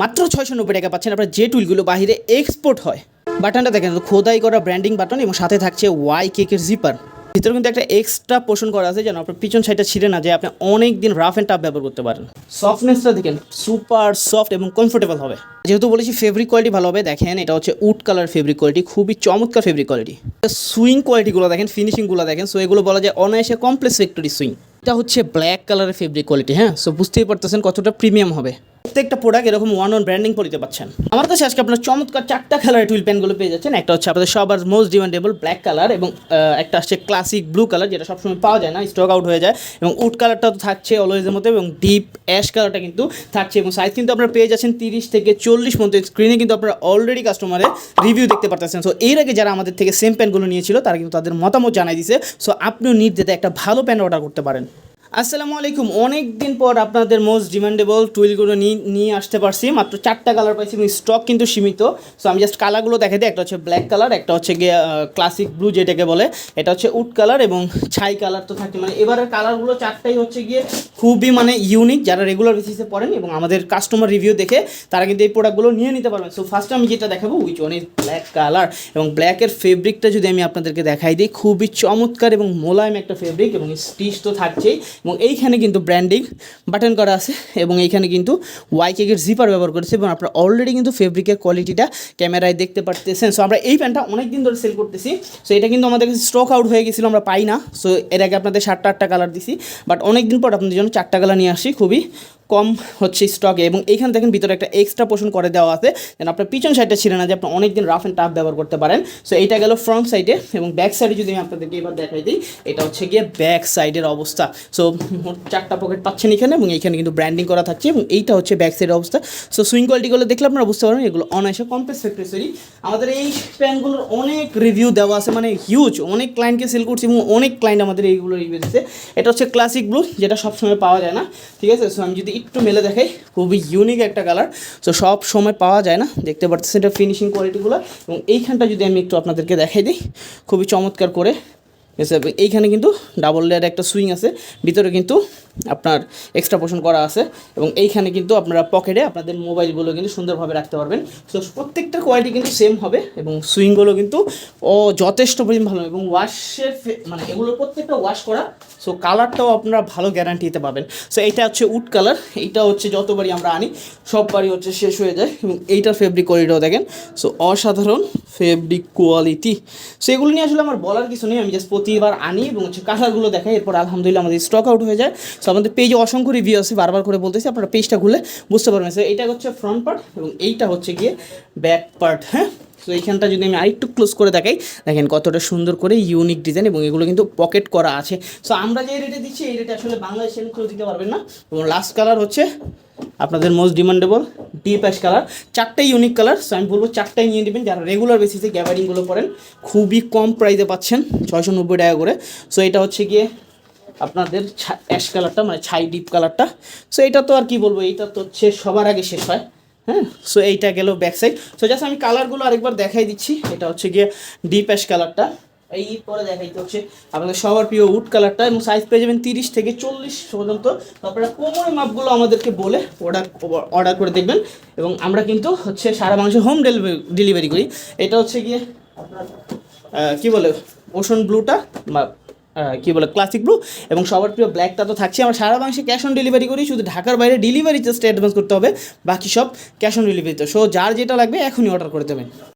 মাত্র ছয়শো নব্বই টাকা পাচ্ছেন আপনার যে টুলগুলো বাইরে এক্সপোর্ট হয়। বাটনটা দেখেন খোদাই করা ব্র্যান্ডিং বাটন এবং সাথে থাকছে ওয়াই কেকের জিপার ভিতরে কিন্তু একটা এক্সট্রা পোষণ করা আছে যেন আপনার পিছন সাইডটা ছিঁড়ে না যায়, আপনি অনেক দিন রাফ অ্যান্ড টাফ ব্যবহার করতে পারেন। সফটনেসটা দেখেন সুপার সফট এবং কমফোর্টেবল হবে। যেহেতু বলেছি ফেব্রিক কোয়ালিটি ভালো হবে, দেখেন এটা হচ্ছে উড কালার ফেব্রিক কোয়ালিটি খুবই চমৎকার ফেব্রিক কোয়ালিটি সুইং কোয়ালিটিগুলো দেখেন ফিনিশিংগুলো দেখেন সো এগুলো বলা যায় অনায়াসে কমপ্লেক্স ফ্যাক্টরি সুইং এটা হচ্ছে ব্ল্যাক কালারের ফেব্রিক কোয়ালিটি হ্যাঁ? সো বুঝতেই পারতেছেন কতটা প্রিমিয়াম হবে। প্রত্যেকটা প্রোডাক্ট এরকম ওয়ান ওয়ান ব্র্যান্ডিং পরিতে পাচ্ছেন। আমার কাছে আজকে আপনার চমৎকার চারটা কালারের টুইল প্যানগুলো পেয়ে যাচ্ছেন। একটা হচ্ছে আপনাদের সবার মোস্ট ডিমান্ডেবল ব্ল্যাক কালার এবং একটা আসছে ক্লাসিক ব্লু কালার যেটা সবসময় পাওয়া যায় না স্টক আউট হয়ে যায়। এবং উড কালারটা তো থাকছে অলওয়েজের মতো এবং ডিপ অ্যাশ কালারটা কিন্তু থাকছে এবং সাইজ কিন্তু আপনারা পেয়ে যাচ্ছেন তিরিশ থেকে চল্লিশ মতো স্ক্রিনে কিন্তু আপনারা অলরেডি কাস্টমারের রিভিউ দেখতে পারতেছেন। সো এর আগে যারা আমাদের থেকে সেম প্যান্টগুলো নিয়েছিল, তারা কিন্তু তাদের মতামত জানাই দিছে। সো আপনিও নির্দেশে একটা ভালো প্যান্ট অর্ডার করতে পারেন। আসসালামু আলাইকুম। অনেক দিন পর আপনাদের মোস্ট ডিমান্ডেবল টুইলগুলো নিয়ে আসতে পারছি। মাত্র চারটা কালার পাইছি এবং স্টক কিন্তু সীমিত। সো আমি জাস্ট কালারগুলো দেখে দিই। একটা হচ্ছে ব্ল্যাক কালার একটা হচ্ছে গিয়ে ক্লাসিক ব্লু যেটাকে বলে। এটা হচ্ছে উড কালার এবং ছাই কালার তো থাকে। মানে এবারের কালারগুলো চারটাই হচ্ছে গিয়ে খুবই মানে ইউনিক যারা রেগুলার বেসিসে পড়েন এবং আমাদের কাস্টমার রিভিউ দেখে, তারা কিন্তু এই প্রোডাক্টগুলো নিয়ে নিতে পারবেন। সো ফার্স্ট আমি যেটা দেখাবো which one is black colour এবং ব্ল্যাকের ফেব্রিকটা যদি আমি আপনাদেরকে দেখাই দিই, খুবই চমৎকার এবং মোলায়েম একটা ফেব্রিক এবং স্টিচ তো থাকছেই। এবং এইখানে কিন্তু ব্র্যান্ডিং বাটন করা আছে এবং এইখানে কিন্তু ওয়াই কেকের জিপার ব্যবহার করেছে এবং আপনারা অলরেডি কিন্তু ফেব্রিকের কোয়ালিটিটা ক্যামেরায় দেখতে পারতেছেন। সো আমরা এই প্যান্টটা অনেক দিন ধরে সেল করতেছি। সো এটা কিন্তু আমাদের কাছে স্টক আউট হয়ে গেছিল, আমরা পাই না। সো এর আগে আপনাদের সাতটা, আটটা কালার দিছি। বাট অনেক দিন পর আপনাদের জন্য চারটা কালার নিয়ে আসি খুবই কম হচ্ছে স্টকে এবং এইখানে দেখেন ভিতরে একটা এক্সট্রা পোর্শন করে দেওয়া আছে। যেন আপনার পিছন সাইডটা ছিল না যে আপনি অনেক দিন রাফ অ্যান্ড টাফ ব্যবহার করতে পারেন। সো এইটা গেল ফ্রন্ট সাইডে এবং ব্যাক সাইডে যদি আমি আপনাদেরকে এবার দেখাই দিই, এটা হচ্ছে গিয়ে ব্যাক সাইডের অবস্থা। সো চারটা পকেট পাচ্ছেন এখানে এবং এইখানে কিন্তু ব্র্যান্ডিং করা থাকছে এবং এইটা হচ্ছে ব্যাক সাইডের অবস্থা। সো সুইং কোয়ালিটিগুলো দেখলে আপনারা বুঝতে পারবেন, এগুলো অনায়াসে কমপ্লেক্স ফ্যাক্টরি আমাদের এই প্যান্টগুলোর অনেক রিভিউ দেওয়া আছে মানে হিউজ অনেক ক্লায়েন্টকে সেল করছি এবং অনেক ক্লায়েন্ট আমাদের এইগুলো রিভিউ দিচ্ছে। এটা হচ্ছে ক্লাসিক ব্লু যেটা সবসময় পাওয়া যায় না। ঠিক আছে? সো আমি যদি একটু মেলে দেখাই। খুবই ইউনিক একটা কালার সো সব সময় পাওয়া যায় না। দেখতে পাচ্ছেন এটা ফিনিশিং কোয়ালিটিগুলো এবং এইখানটা যদি আমি একটু আপনাদেরকে দেখাই দিই, খুবই চমৎকার করে এইখানে কিন্তু ডাবল লেয়ার একটা সুইং আছে। ভিতরে কিন্তু আপনার এক্সট্রা পোর্শন করা আছে এবং এইখানে কিন্তু আপনারা পকেটে আপনাদের মোবাইলগুলো কিন্তু সুন্দরভাবে রাখতে পারবেন। সো প্রত্যেকটা কোয়ালিটি কিন্তু সেম হবে এবং সুইংগুলো কিন্তু ও যথেষ্ট পরিমাণ ভালো এবং ওয়াশের মানে এগুলো প্রত্যেকটা ওয়াশ করা। সো কালারটাও আপনারা ভালো গ্যারান্টি দিতে পারবেন সো এইটা হচ্ছে উড কালার এইটা হচ্ছে যতবারই আমরা আনি, সববারই হচ্ছে শেষ হয়ে যায় এবং এইটার ফেব্রিক কোয়ালিটিও দেখেন। সো অসাধারণ ফেব্রিক কোয়ালিটি সো এগুলো নিয়ে আসলে আমার বলার কিছু নেই, আমি জাস্ট প্রতিবার আনি এবং হচ্ছে কালারগুলো দেখাই, এরপর আলহামদুলিল্লাহ আমাদের স্টক আউট হয়ে যায়। সো আমাদের পেজে অসংখ্য রিভিউ আছে, বারবার করে বলতেছি, আপনারা পেজটা খুলে বুঝতে পারবেন। সো এইটা হচ্ছে ফ্রন্ট পার্ট এবং এইটা হচ্ছে গিয়ে ব্যাক পার্ট হ্যাঁ? তো এইখানটা যদি আমি আরেকটু ক্লোজ করে দেখাই, দেখেন কতটা সুন্দর করে ইউনিক ডিজাইন এবং এগুলো কিন্তু পকেট করা আছে। সো আমরা যে রেটে দিচ্ছি, এই রেটে আসলে বাংলাদেশে কেউ দিতে পারবেন না। এবং লাস্ট কালার হচ্ছে আপনাদের most demandable deep ash colour চারটাই unique colour so আমি বলব চারটাই নিয়ে নেবেন। যারা রেগুলার বেসিসে গ্যাবারিংগুলো পড়েন খুবই কম প্রাইসে পাচ্ছেন, ছয়শো নব্বই টাকা করে। সো এটা হচ্ছে গিয়ে আপনাদের অ্যাশ কালারটা মানে ছাই ডিপ কালারটা সো এটা তো আর কি বলব, এইটা তো হচ্ছে সবার আগে শেষ হয় হ্যাঁ? সো এইটা গেল ব্যাক সাইড সো জাস্ট আমি কালারগুলো আরেকবার দেখাই দিচ্ছি। এটা হচ্ছে গিয়ে ডিপ অ্যাশ কালারটা এই পরে দেখাইতে হচ্ছে আপনাদের সবার প্রিয় উড কালারটা এবং সাইজ পেয়ে যাবেন তিরিশ থেকে চল্লিশ পর্যন্ত। তারপরে কোমরের মাপগুলো আমাদেরকে বলে অর্ডার অর্ডার করে দেখবেন। এবং আমরা কিন্তু হচ্ছে সারা মানুষের হোম ডেলিভারি ডেলিভারি করি। এটা হচ্ছে গিয়ে আপনার কি বলে ওশন ব্লুটা কি বলে ক্লাসিক ব্লু এবং সবার প্রিয় ব্ল্যাকটা তো থাকছে আমরা সারা বাংলাদেশে ক্যাশ অন ডেলিভারি করি, শুধু ঢাকার বাইরে ডেলিভারি জাস্ট অ্যাডভান্স করতে হবে। বাকি সব ক্যাশ অন ডেলিভারিতে সো যার যেটা লাগবে এখনই অর্ডার করে দেবেন।